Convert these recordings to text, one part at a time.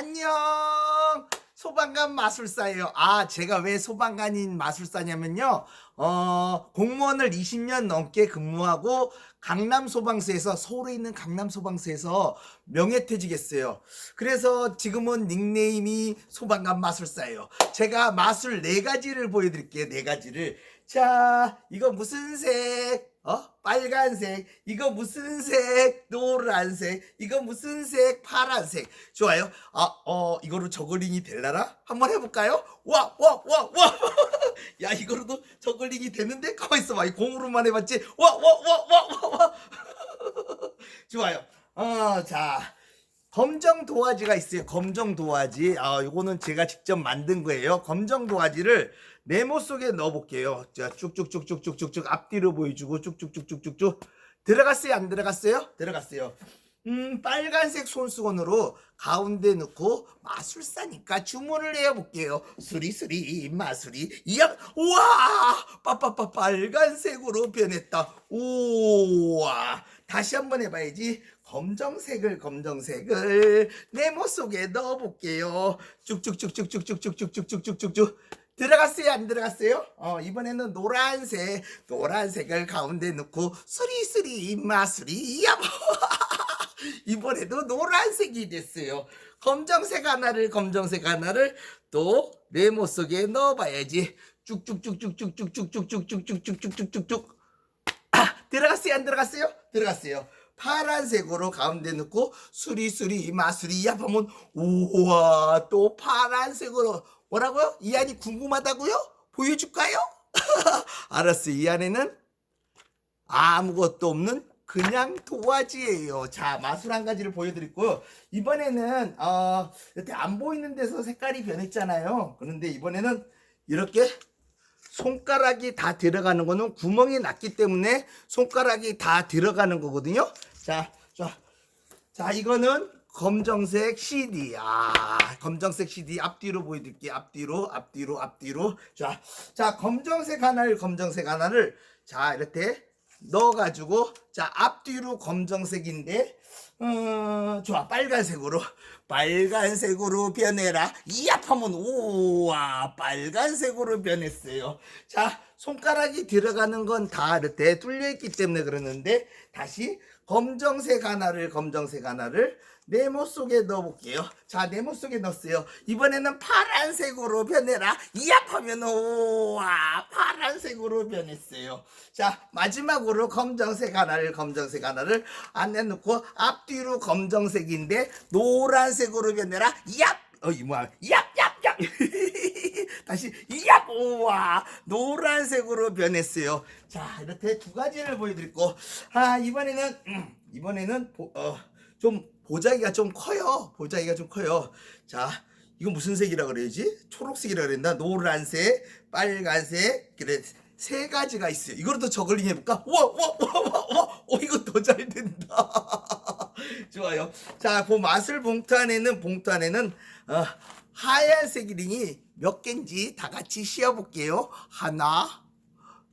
안녕. 소방관 마술사예요. 아, 제가 왜 소방관인 마술사냐면요. 어, 공무원을 20년 넘게 근무하고 강남 소방서에서 서울에 있는 강남 소방서에서 명예퇴직했어요. 그래서 지금은 닉네임이 소방관 마술사예요. 제가 마술 네 가지를 보여드릴게요. 네 가지를. 자, 이거 무슨 색? 어? 빨간색. 이거 무슨 색? 노란색. 이거 무슨 색? 파란색. 좋아요. 아, 어, 이거로 저글링이 될라나? 한번 해볼까요? 와, 와, 와, 와. 야, 이거로도 저글링이 되는데? 가만 있어봐. 이 공으로만 해봤지? 와, 와, 와, 와, 와, 와. 좋아요. 어, 자. 검정 도화지가 있어요. 검정 도화지. 아, 요거는 제가 직접 만든 거예요. 검정 도화지를 네모 속에 넣어 볼게요. 자, 쭉쭉쭉쭉쭉쭉쭉 앞뒤로 보여주고 쭉쭉쭉쭉쭉쭉 들어갔어요? 안 들어갔어요? 들어갔어요. 음, 빨간색 손수건으로 가운데 넣고 마술사니까 주문을 해 볼게요. 수리수리 마술이 이야 우와 빠빠빠 빨간색으로 변했다. 우와 다시 한번 해봐야지. 검정색을 검정색을 네모 속에 넣어 볼게요. 쭉쭉쭉쭉쭉쭉쭉쭉쭉쭉쭉쭉 들어갔어요 안 들어갔어요? 어 이번에는 노란색 노란색을 가운데 넣고 수리수리 마술이 야 이번에도 노란색이 됐어요. 검정색 하나를 검정색 하나를 또 네모 속에 넣어봐야지. 쭉쭉쭉쭉쭉쭉쭉쭉쭉쭉쭉쭉쭉쭉쭉. 아 들어갔어요 안 들어갔어요? 들어갔어요. 파란색으로 가운데 넣고 수리수리 마수리 야하면 우와 또 파란색으로 뭐라고요? 이 안이 궁금하다고요? 보여줄까요? 알았어요. 이 안에는 아무것도 없는 그냥 도화지예요. 자, 마술 한 가지를 보여드렸고요. 이번에는 어, 이렇게 안 보이는 데서 색깔이 변했잖아요. 그런데 이번에는 이렇게 손가락이 다 들어가는 거는 구멍이 났기 때문에 손가락이 다 들어가는 거거든요. 자, 자, 자, 이거는 검정색 CD. 아, 검정색 CD 앞뒤로 보여드릴게요. 앞뒤로, 앞뒤로, 앞뒤로. 자, 자, 검정색 하나를, 검정색 하나를, 자, 이렇게 넣어가지고, 자, 앞뒤로 검정색인데, 어, 좋아. 빨간색으로. 빨간색으로 변해라. 이압하면, 우와, 빨간색으로 변했어요. 자, 손가락이 들어가는 건 다 이렇게 뚫려있기 때문에 그러는데, 다시 검정색 하나를, 검정색 하나를 네모 속에 넣어볼게요. 자, 네모 속에 넣었어요. 이번에는 파란색으로 변해라. 이압하면, 우와, 파란색으로 변했어요. 자, 마지막으로 검정색 하나를, 검정색 하나를 안에 넣고 앞뒤로 검정색인데 노란색으로 변해라. 이압! 어, 이 뭐야. 이압, 얍, 얍! 다시, 이압! 우와, 노란색으로 변했어요. 자, 이렇게 두 가지를 보여드리고, 아, 이번에는, 음, 이번에는, 보, 어, 좀 보자기가 좀 커요. 보자기가 좀 커요. 자, 이건 무슨 색이라 그래야지? 초록색이라 그랬나? 노란색, 빨간색, 그래 세 가지가 있어요. 이거로도 저글링 해볼까? 와, 와, 와, 와, 와, 어, 이거 더 잘 된다. 좋아요. 자, 그 마술 봉투 안에는 봉투 안에는 어, 하얀색 링이 몇 개인지 다 같이 씌워볼게요. 하나,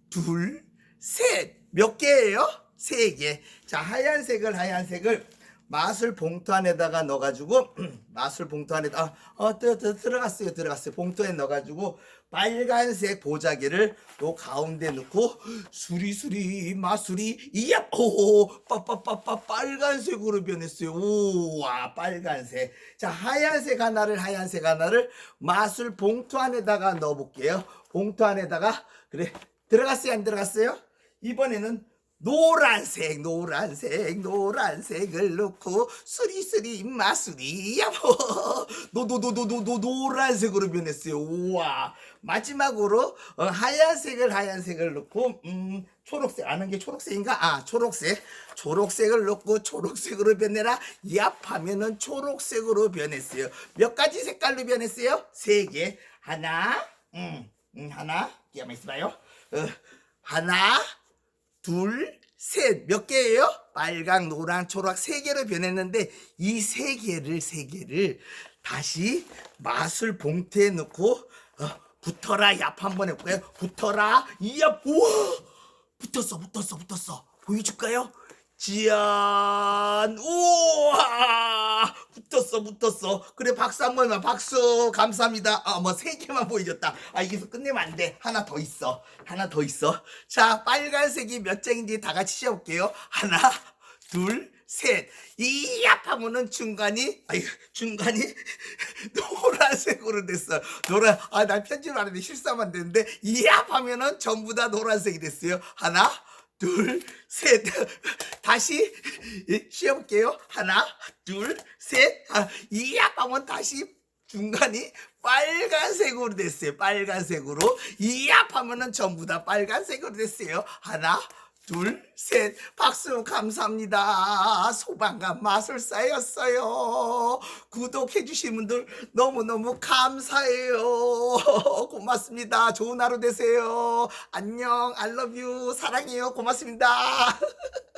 둘, 셋. 몇 개예요? 세 개. 자, 하얀색을 하얀색을 마술 봉투 안에다가 넣어가지고 마술 봉투 안에다 아, 어, 들, 들, 들어갔어요 들어갔어요. 봉투에 넣어가지고 빨간색 보자기를 또 가운데 넣고 수리수리 마술이 이야 오 빠빠빠빠 빨간색으로 변했어요. 우와 빨간색. 자 하얀색 하나를 하얀색 하나를 마술 봉투 안에다가 넣어볼게요. 봉투 안에다가 그래 들어갔어요 안 들어갔어요? 이번에는 노란색 노란색 노란색을 넣고 수리수리 마수리 야보 노노노노노노 노란색으로 변했어요. 우와. 마지막으로 어, 하얀색을 하얀색을 넣고 음 초록색. 아는 게 초록색인가? 아 초록색. 초록색을 넣고 초록색으로 변해라. 얍 하면은 초록색으로 변했어요. 몇 가지 색깔로 변했어요? 세 개. 하나 음, 음 하나. 기가 있어봐요. 어, 하나 둘, 셋. 몇 개예요? 빨강, 노랑, 초록 세 개로 변했는데 이 세 개를 세 개를 다시 마술 봉투에 넣고 어, 붙어라 얍 한번 해볼까요? 붙어라 이얍 우와 붙었어 붙었어 붙었어 보여줄까요? 지안. 우와! 붙었어 붙었어. 그래 박수 한 번만 박수. 감사합니다. 아뭐 세 개만 보여줬다. 아 여기서 끝내면 안 돼. 하나 더 있어. 하나 더 있어. 자 빨간색이 몇 장인지 다 같이 시작할게요. 하나 둘 셋. 이압하면은 중간이 아이 중간이 노란색으로 됐어 노란 아나 편집 안 했는데 실수하면 안 되는데 이압하면은 전부 다 노란색이 됐어요. 하나 둘, 셋. 다시 쉬어볼게요. 하나, 둘, 셋. 아, 이 아빠면 다시 중간이 빨간색으로 됐어요. 빨간색으로. 이 아파면은 전부 다 빨간색으로 됐어요. 하나, 둘, 셋. 박수 감사합니다. 소방관 마술사였어요. 구독해주신 분들 너무너무 감사해요. 고맙습니다. 좋은 하루 되세요. 안녕. You. 사랑해요. 고맙습니다.